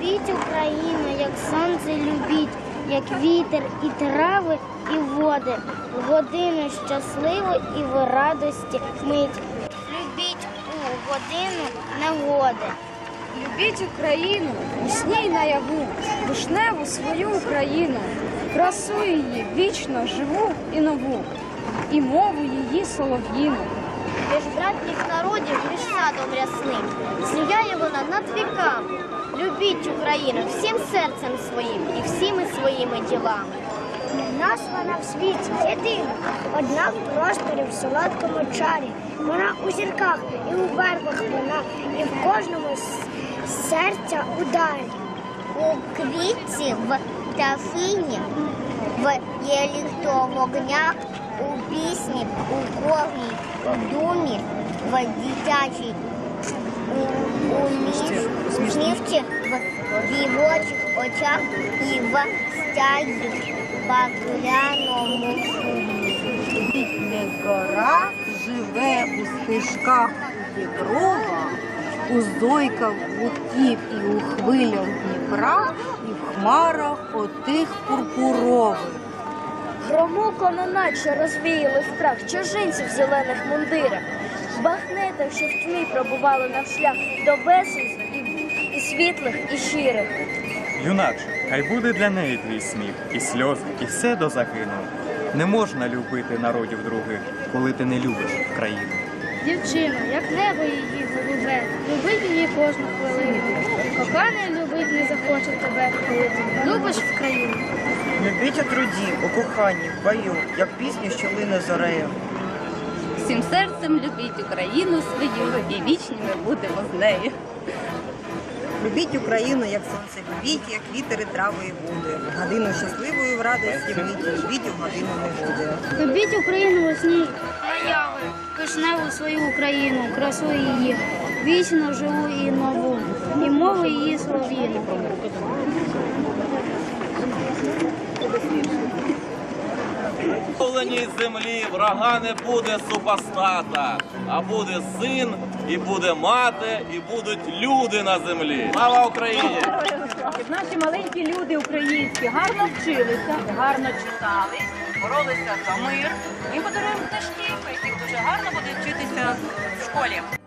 Любіть Україну, як сонце любіть, як вітер і трави, і води, в годину щасливу і в радості мить. Любіть у годину негоди. Любіть Україну, сні й наяву, вишневу свою Україну, красу її вічно живу і нову, і мову її солов'їну. Між братніх народів, між садом рясним, сіяє вона над віками. Любіть Україну всім серцем своїм і всіми своїми ділами. Для нас вона в світі єдина, одна в просторі, в солодкому чарі. Вона у зірках і у вербах вона, і в кожному серця ударі. У квітці, в птахині, в єлі хто вогнях, у пісні, у кожній, у думі, в дитячій, у, у в дівочих очах і в стягі бакляному шумі. Гора живе у стежках Діброва, у зойках гудків і у хвилях Дніпра, і в хмарах отих пурпурових. Громуко неначе розвіяли страх чужинців в зелених мундирах, в бахнетах, що в тьмі пробували наш шлях до весел і, і світлих, і щирих. Юначе, хай буде для неї твій сміх, і сльози, і все до загину. Не можна любити народів других, коли ти не любиш країну. Дівчина, як небо її голубе, любить її кожну хвилину. Коханий любить не захоче тебе, коли ти любиш в країну. Любіть у труді, у коханні, в бою, як пісню, що лине зорею. Всім серцем любіть Україну свою і вічними будемо з нею. Любіть Україну, як сонце любіть, як вітер і трави і води. В Годину щасливої в радості миті, любіть у годину негоди. Любіть Україну весні наяви, вишневу свою Україну, красу її, вічно живу і нову, і мову її слов'їну. Повленій землі врага не буде супостата, а буде син, і буде мати, і будуть люди на землі. Слава Україні! Наші маленькі люди українські гарно вчилися, гарно читали, боролися за мир. і подаруємо книжки, по яких дуже гарно буде вчитися в школі.